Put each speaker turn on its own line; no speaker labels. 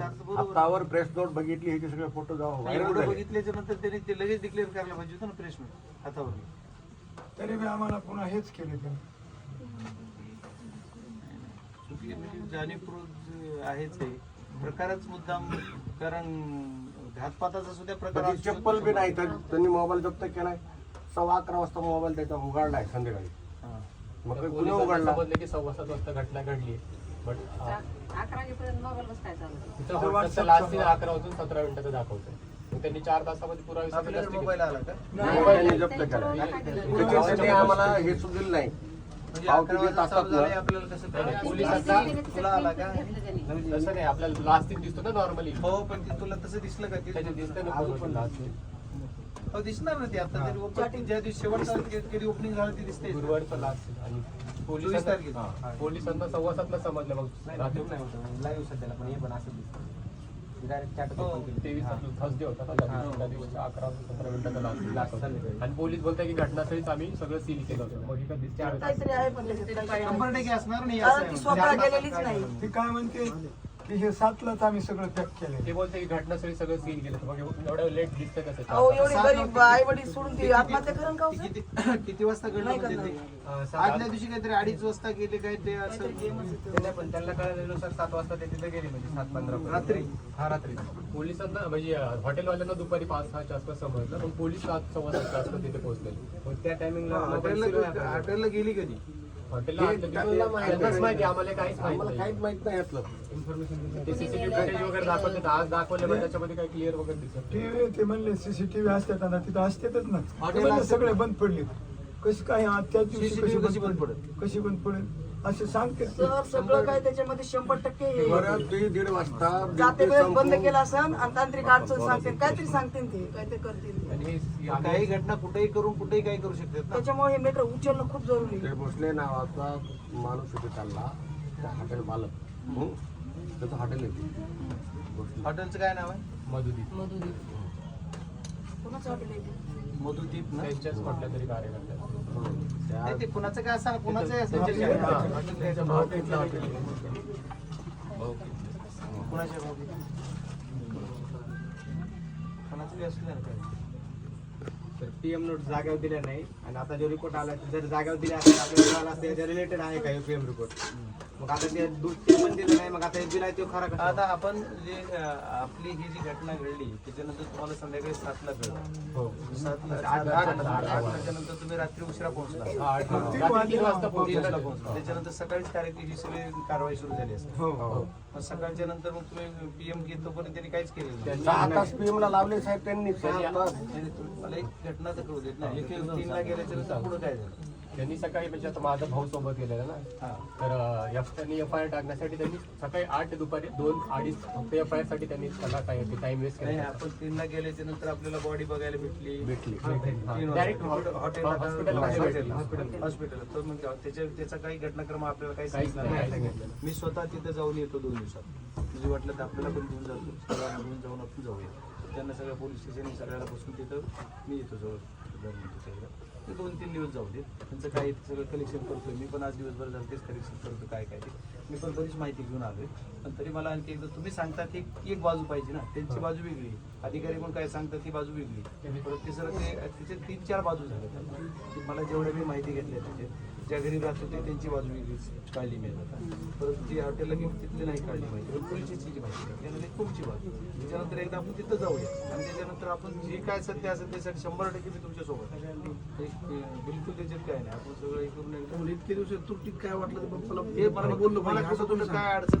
बरोबर.
हातावर press note बघितली ह्याचे सगळे फोटो जाऊ
नाही,
व्हायरल
एवढं
झाले.
बघितल्याच्या नंतर त्यांनी ते लगेच डिक्लेअर करायला पाहिजे होतं ना प्रेसमेंट हातावर
तरी बी आम्हाला पुन्हा हेच केले त्यांनी
चुकी म्हणजे जाणीवपूर्वक आहेच आहे प्रकारच मुद्दाम कारण घातपाताचा सुद्धा प्रकार
त्याची
असू शकतो.
चप्पल बी नाही तर त्यांनी मोबाईल जप्त केलाय सव्वा अकरा वाजता मोबाईल त्याचा उघडलाय संध्याकाळी
हा.
मग
पोलिसांना
उघडला
समजलं की सव्वा सात वाजता घटना घडली बट
अकरा वाजेपर्यंत मोबाईल बस काय चालू होतं?
तिथं हॉटस्टारचं लास्ट सीन अकरा वाजून सतरा मिनिटाचं दाखवतंय मग त्यांनी चार तासामध्ये पुरावे सगळे
आपल्याकडे मोबाईल. आला का
मोबाईल जप्त? त्याच्यासाठी आम्हाला हे दिलं नाही
म्हणजे वाजता आपल्याला कसं
नाही,
कळलं?
पोलिसांचा-
तुला आला का?
घेतलं त्यांनी.
तसं नाही आपल्याला लास्ट सीन दिसतो ना नॉर्मली
हो पण ते तुला तसं दिसलं का ते?
त्याच्यात दिसतं ना पूर्ण
पण
last scene.
हो दिसणार ना ते आता तरी opening ज्या दिवशी शेवटचा कधी ओपनिंग झालं ते दिसते
गुरुवारचं लास्ट आणि
चोवीस
पोलिसांना
तारखेला.
हा, पोलिसांना सव्वा सातला समजलं मग रात्री
लाईव्ह सध्याला पण हे पण असं दिसतं डायरेक्ट चॅट
हो.
थर्सडे होता ना त्या दिवशी. त्या दिवशी अकरा सतरा मिनिटाचा लास्ट लास्ट आणि पोलीस बोलताय की घटनास्थळीच आम्ही सगळं सील केलं होतं मग इथं दिसते आम्ही-
काहीतरी आहे पण त्याच्यात काही आहे.
शंभर टक्के असणार नाही
कारण
असं
ती
आहे.
स्वतः गेलेलीच
आता काय
नाही.
ती काय म्हणते की हे सातलाच आम्ही सगळं पॅक केले
ते बोलते की घटनास्थळी सगळं सील केलं. मग एवढं लेट दिसतं कसं?
अहो एवढी गरीब आई वडील सोडून ती आत्महत्या करून का हो,
ते? किती किती वाजता घडलं
नाही
म्हणजे. ते? आदल्या दिवशी काहीतरी अडीच वाजता गेले काय ते असं?
पण त्यांना कळल्यानुसार सात वाजता ते तिथे गेले म्हणजे सात पंधरा
रात्री?
हा रात्री.
पोलिसांना म्हणजे अं, हॉटेलवाल्यांना दुपारी पाच सहाच्या आसपास समजलं पण पोलीस सात सव्वा सातच्या आसपास तिथे पोहोचलेले.
मग त्या टायमिंगला
हॉटेलला हॉटेलला गेली कधी?
हॉटेलला
हे माहिती नाही.
माहिती आम्हाला काहीच
आम्हाला
माहिती
काहीच
नाही
माहीत नाही यातलं
ते सीसीटीव्ही फुटेज वगैरे दाखवते आज दाखवले पण त्याच्यामध्ये काही क्लिअर वगैरे दिसत नाही.
टीव्ही ते म्हणले सीसीटीव्ही असतात आता तिथं असतातच ना. ते म्हणले सगळे
ना.
बंद पडले कशी काय हा, त्याच दिवशी कशी
बंद
पडेल? कशी बंद पडेल असे सांगते
सर सगळं काय त्याच्यामध्ये शंभर टक्के हे आहे.
बरं ते दीड वाजता
जाते
ड्युटी
वेळेस बंद केला असन आणि तांत्रिक अडचण सांगते काहीतरी सांगते ते काहीतरी करतील
आणि हे-
काही घटना कुठेही करून कुठेही काही करू शकतात ना
त्याच्यामुळे हे मेटर उचलणं खूप जरुरी
ते
आहे
भोसले नावाचा माणूस इथे चालला त्या हॉटेल मालक हं? त्याचं हॉटेल आहे ते. भोसले.
हॉटेलचं काय नाव आहे
मधुदीप
कोणाचं हॉटेल आहे ते?
मधुदीप ना
त्यांच्याच कुठल्या तरी कार्यकर्त्या.
त्या-
नाही, ते कुणाचं काय असं कुणाचं असं?
त्यांच्या
कुणाच्या
भाऊ
भाऊ कुणाचं बी असलं ना काय
तर पीएम नोट जागेवर दिल्या नाही. आणि आता जो रिपोर्ट आला जर जागेवर दिल्या असेल आपल्याला कळालं असतं याच्या रिलेटेड आहे का पीएम रिपोर्ट मग आता ते दु- ते पण दिलं नाही मग आता हे दिलाय तो खरा कसा?
आता आपण जे अं, आपली ही जी घटना घडली त्याच्यानंतर तुम्हाला संध्याकाळी सातला कळलं.
हो.
सातला
आठ- आठ-
आठ- वाजल्यानंतर तुम्ही रात्री उशिरा पोहोचला.
हा, रात्री तीन वाजता पोहोचलो.
पोहोचला. त्याच्यानंतर सकाळीच कार्यक्रम ही सगळी कारवाई सुरू झाली असते.
हो
मग सकाळच्या नंतर मग तुम्ही पीएम घेत तोपर्यंत त्यांनी काहीच केलेलं नाही.
त्यांनी-
सहा तास PM ला लावले साहेब त्यांनी. सहा तास
म्हणजे तुम्ही- मला एक घटना तर कळू देत नाही. एक तीनला गेल्याच्यानंतर पुढे काय झालं?
त्यांनी सकाळी म्हणजे आता माझा भाऊ सोबत गेलेला ना. तर एफ त्यांनी एफ आय आर टाकण्यासाठी त्यांनी सकाळी आठ ते दुपारी दोन अडीच फक्त एफ आय आरसाठी त्यांनी सगळा टाइम टाइम वेस्ट
नाही
केला
आपण तीनला गेल्याच्यानंतर आपल्याला बॉडी बघायला भेटली.
भेटली.
वाजता. हॉटेल. हॉस्पिटल हॉस्पिटल तर मग त्याच्या त्याचा काही घटनाक्रम आपल्याला काही
काहीच
सांगितलं. मी स्वतः तिथे जाऊन येतो दोन दिवसात. म्हणजे वाटलं तर आपल्याला पण घेऊन जातो. सगळ्यांना घेऊन जाऊन आपण जाऊया. त्यांना सगळ्या पोलीस स्टेशन सगळ्याला बसून तिथं मी येतो जवळ. ते दोन तीन दिवस जाऊ दे. त्यांचं काही सगळं कलेक्शन करतोय. मी पण आज दिवसभर झालं तेच कलेक्शन करतो काय काय ते. मी पण बरीच माहिती घेऊन आलोय. पण तरी मला आणखी एकदा तुम्ही सांगता की एक बाजू पाहिजे ना. त्यांची बाजू वेगळी. अधिकारी पण काय सांगतात ती बाजू वेगळी. परत ते सगळं ते त्याचे तीन चार बाजू झाल्या त्यांना की मला जेवढ्या मी माहिती घेतल्या त्याचे. ज्या घरी राहत होते त्यांची बाजू वेगळीच काढली मी आता. परत जी हॉटेलला घेऊन तिथली नाही काढली माहिती. पण पोलीस माहिती त्यानंतर तुमची बाजू. त्याच्यानंतर एकदा आपण तिथं जाऊया. आणि त्याच्यानंतर आपण जे काय सत्य असेल त्यासाठी शंभर टक्के मी तुमच्या सोबत आहे. एक, अं, बिलकुल त्याच्यात काय नाही आपण सगळं हे करून
इतके दिवस तुटीत काय वाटलं तर मला
हे मला बोललो मला कसं तुला काय अडचण